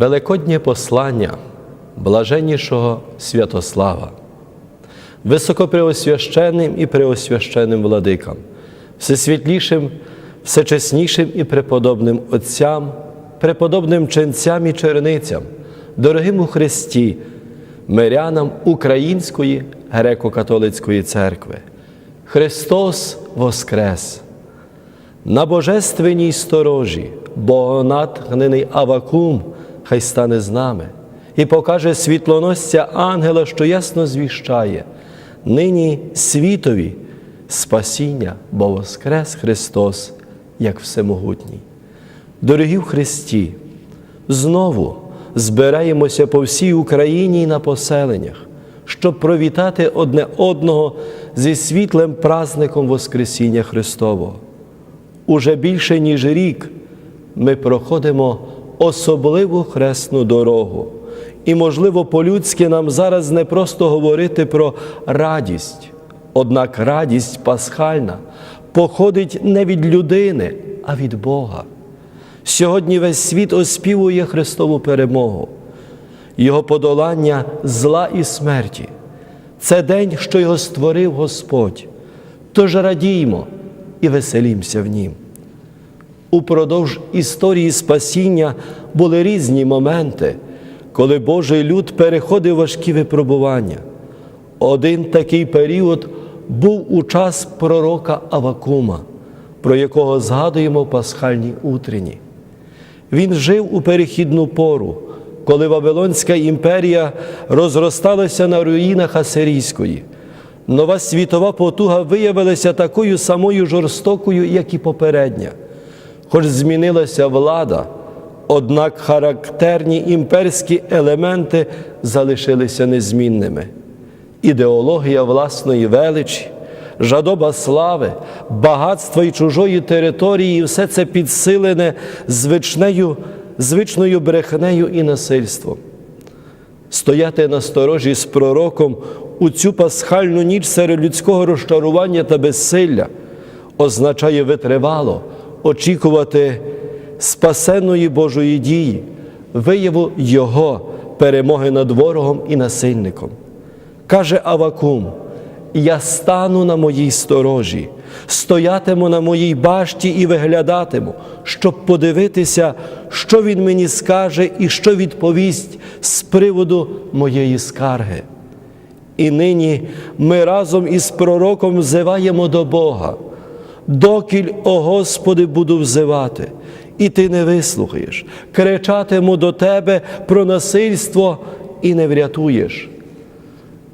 Великоднє послання блаженнішого Святослава, високопреосвященним і преосвященним владикам, всесвітлішим, всечеснішим і преподобним отцям, преподобним ченцям і черницям, дорогим у Христі, мирянам Української греко-католицької церкви. Христос Воскрес! На божественній сторожі, богонатхнений Авакум, хай стане з нами і покаже світлоносця ангела, що ясно звіщає, нині світові спасіння, бо Воскрес Христос, як всемогутній. Дорогі в Христі, знову збираємося по всій Україні і на поселеннях, щоб провітати одне одного зі світлим празником Воскресіння Христового. Уже більше ніж рік ми проходимо особливу хресну дорогу. І, можливо, по-людськи нам зараз не просто говорити про радість, однак радість пасхальна походить не від людини, а від Бога. Сьогодні весь світ оспівує Христову перемогу, Його подолання зла і смерті. Це день, що його створив Господь. Тож радіймо і веселімося в нім. Упродовж історії спасіння були різні моменти, коли Божий люд переходив важкі випробування. Один такий період був у час пророка Авакума, про якого згадуємо в пасхальній утренні. Він жив у перехідну пору, коли Вавилонська імперія розросталася на руїнах Асирійської. Нова світова потуга виявилася такою самою жорстокою, як і попередня. Хоч змінилася влада, однак характерні імперські елементи залишилися незмінними. Ідеологія власної величі, жадоба слави, багатства і чужої території, все це підсилене звичнею, звичною брехнею і насильством. Стояти на сторожі з пророком у цю пасхальну ніч серед людського розчарування та безсилля означає витривало очікувати спасенної Божої дії, вияву Його перемоги над ворогом і насильником. Каже Авакум: Я стану на моїй сторожі, стоятиму на моїй башті і виглядатиму, щоб подивитися, що він мені скаже і що відповість з приводу моєї скарги. І нині ми разом із пророком взиваємо до Бога. Докіль, о Господи, буду взивати, і Ти не вислухаєш, кричатиму до Тебе про насильство і не врятуєш.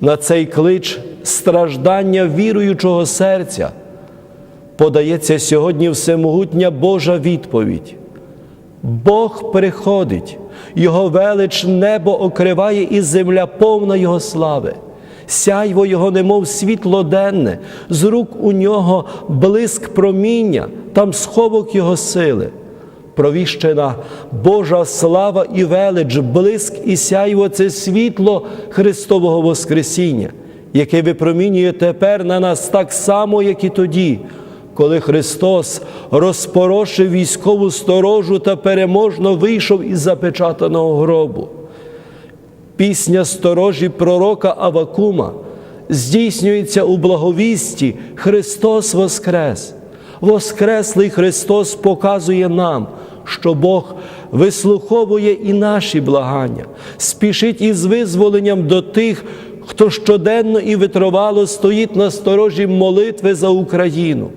На цей клич страждання віруючого серця подається сьогодні всемогутня Божа відповідь. Бог приходить, Його велич небо окриває і земля повна Його слави. Сяйво Його, немов світло денне, з рук у нього блиск проміння, там сховок Його сили. Провіщена Божа слава і велич, блиск і сяйво це світло Христового Воскресіння, яке випромінює тепер на нас так само, як і тоді, коли Христос розпорошив військову сторожу та переможно вийшов із запечатаного гробу. Пісня сторожі пророка Авакума здійснюється у благовісті Христос Воскрес. Воскреслий Христос показує нам, що Бог вислуховує і наші благання, спішить із визволенням до тих, хто щоденно і витривало стоїть на сторожі молитви за Україну.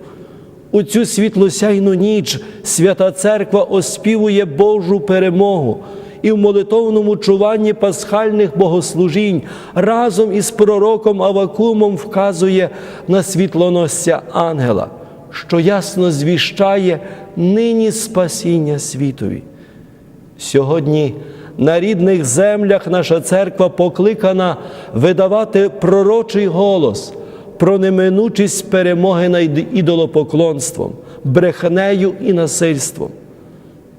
У цю світлосяйну ніч Свята Церква оспівує Божу перемогу і в молитовному чуванні пасхальних богослужінь разом із пророком Авакумом вказує на світлоносця ангела, що ясно звіщає нині спасіння світові. Сьогодні на рідних землях наша церква покликана видавати пророчий голос про неминучість перемоги над ідолопоклонством, брехнею і насильством.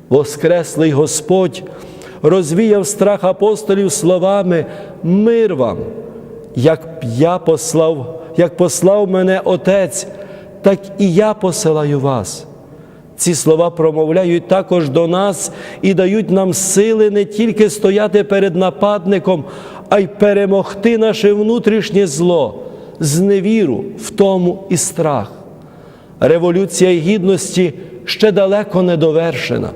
Воскреслий Господь розвіяв страх апостолів словами Мир вам, як я послав, як послав мене Отець, так і я посилаю вас. Ці слова промовляють також до нас і дають нам сили не тільки стояти перед нападником, а й перемогти наше внутрішнє зло, зневіру, втому і страх. Революція гідності ще далеко не довершена.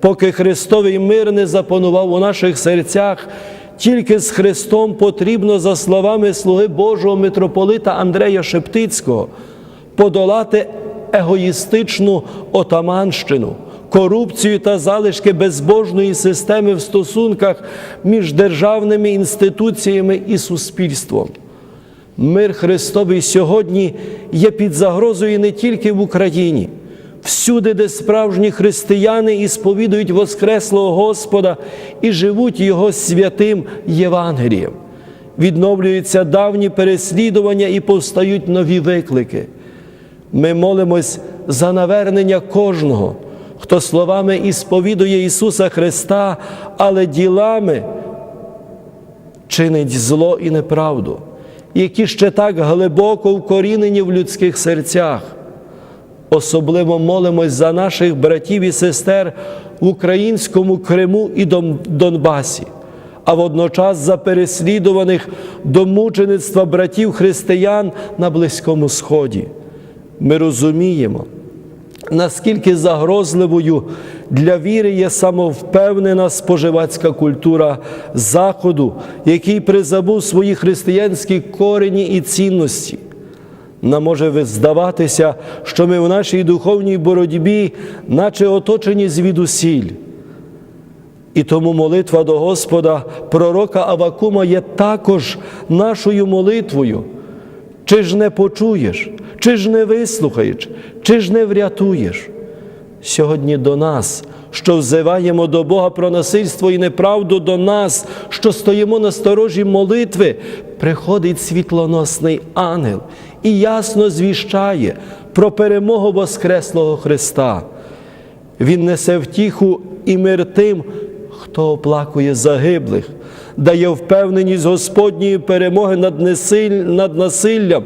Поки Христовий мир не запанував у наших серцях, тільки з Христом потрібно, за словами слуги Божого митрополита Андрея Шептицького, подолати егоїстичну отаманщину, корупцію та залишки безбожної системи в стосунках між державними інституціями і суспільством. Мир Христовий сьогодні є під загрозою не тільки в Україні, всюди, де справжні християни і сповідують Воскреслого Господа і живуть Його святим Євангелієм. Відновлюються давні переслідування і повстають нові виклики. Ми молимось за навернення кожного, хто словами і сповідує Ісуса Христа, але ділами чинить зло і неправду, які ще так глибоко вкорінені в людських серцях. Особливо молимось за наших братів і сестер в українському Криму і Донбасі, а водночас за переслідуваних до мучеництва братів християн на Близькому Сході. Ми розуміємо, наскільки загрозливою для віри є самовпевнена споживацька культура Заходу, який призабув свої християнські корені і цінності. Нам може здаватися, що ми в нашій духовній боротьбі, наче оточені звідусіль. І тому молитва до Господа, пророка Авакума, є також нашою молитвою. Чи ж не почуєш, чи ж не вислухаєш, чи ж не врятуєш? Сьогодні до нас, що взиваємо до Бога про насильство і неправду до нас, що стоїмо на сторожі молитви, приходить світлоносний ангел і ясно звіщає про перемогу Воскреслого Христа. Він несе втіху і мир тим, хто оплакує загиблих, дає впевненість Господньої перемоги над, несиль... над насиллям,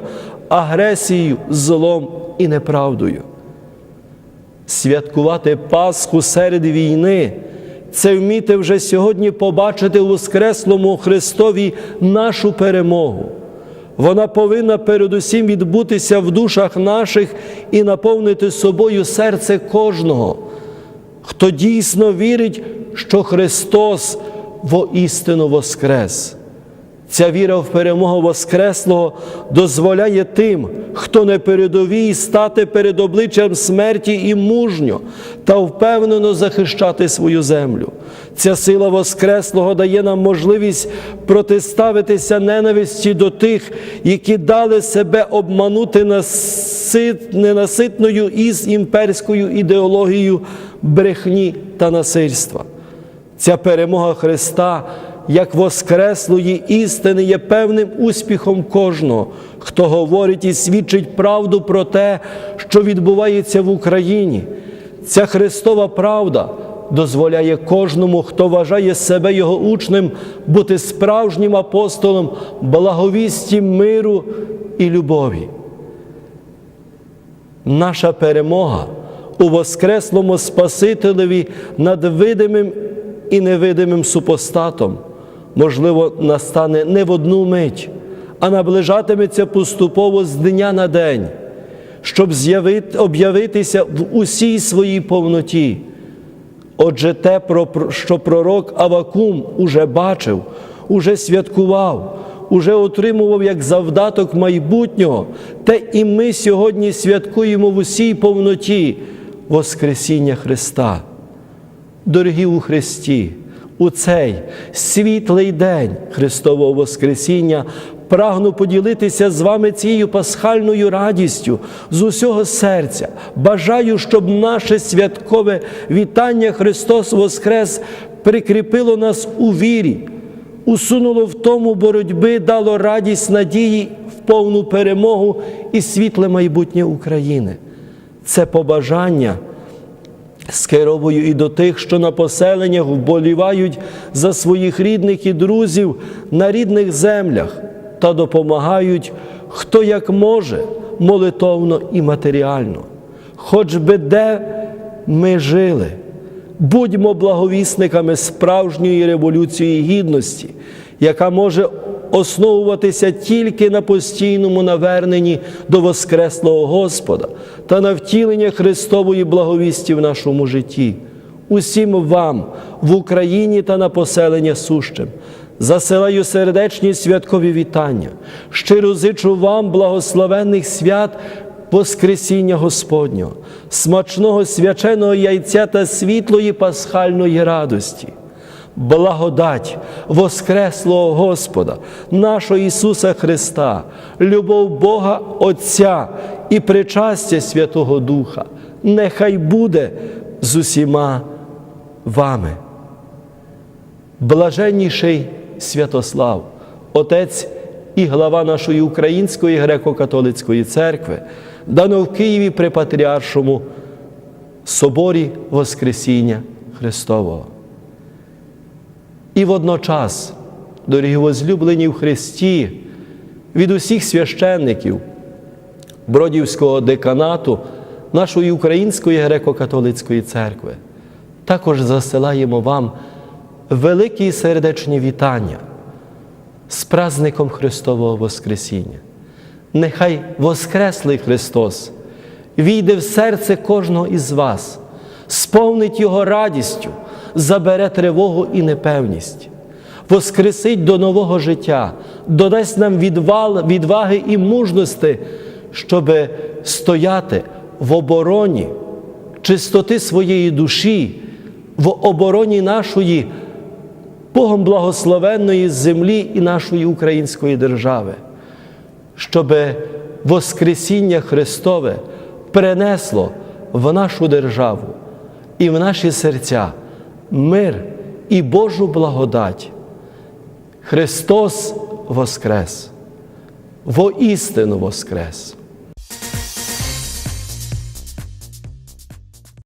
агресією, злом і неправдою. Святкувати Пасху серед війни це вміти вже сьогодні побачити у Воскреслому Христові нашу перемогу. Вона повинна передусім відбутися в душах наших і наповнити собою серце кожного, хто дійсно вірить, що Христос воістину воскрес. Ця віра в перемогу Воскреслого дозволяє тим, хто не передовій, стати перед обличчям смерті і мужньо та впевнено захищати свою землю. Ця сила Воскреслого дає нам можливість протиставитися ненависті до тих, які дали себе обманути насит... ненаситною із імперською ідеологією брехні та насильства. Ця перемога Христа як воскреслої істини є певним успіхом кожного, хто говорить і свідчить правду про те, що відбувається в Україні. Ця Христова правда дозволяє кожному, хто вважає себе його учнем, бути справжнім апостолом благовісті миру і любові. Наша перемога у Воскреслому Спасителеві над видимим і невидимим супостатом, можливо, настане не в одну мить, а наближатиметься поступово з дня на день, щоб об'явитися в усій своїй повноті. Отже, те, що пророк Авакум уже бачив, уже святкував, уже отримував як завдаток майбутнього, те і ми сьогодні святкуємо в усій повноті Воскресіння Христа. Дорогі у Христі, у цей світлий день Христового Воскресіння прагну поділитися з вами цією пасхальною радістю з усього серця. Бажаю, щоб наше святкове вітання Христос Воскрес прикріпило нас у вірі, усунуло в тому боротьби, дало радість надії в повну перемогу і світле майбутнє України. Це побажання скеровую і до тих, що на поселеннях вболівають за своїх рідних і друзів на рідних землях та допомагають, хто як може, молитовно і матеріально. Хоч би де ми жили. Будьмо благовісниками справжньої революції гідності, яка може основуватися тільки на постійному наверненні до Воскреслого Господа та на втілення Христової благовісті в нашому житті. Усім вам в Україні та на поселення сущим. Засилаю сердечні святкові вітання. Щиро зичу вам благословенних свят Воскресіння Господнього, смачного свяченого яйця та світлої пасхальної радості. Благодать Воскреслого Господа, нашого Ісуса Христа, любов Бога Отця і причастя Святого Духа, нехай буде з усіма вами. Блаженніший Святослав, Отець і глава нашої Української греко-католицької церкви, дано в Києві при Патріаршому соборі Воскресіння Христового. І водночас, дорогі возлюблені в Христі, від усіх священників Бродівського деканату нашої Української греко-католицької церкви, також засилаємо вам великі і сердечні вітання з праздником Христового Воскресіння. Нехай Воскреслий Христос війде в серце кожного із вас, сповнить Його радістю, забере тривогу і непевність, воскресить до нового життя, додасть нам відвал, відваги і мужності, щоб стояти в обороні чистоти своєї душі, в обороні нашої Богом благословенної землі і нашої української держави, щоб Воскресіння Христове принесло в нашу державу і в наші серця мир і Божу благодать. Христос Воскрес, воістину Воскрес!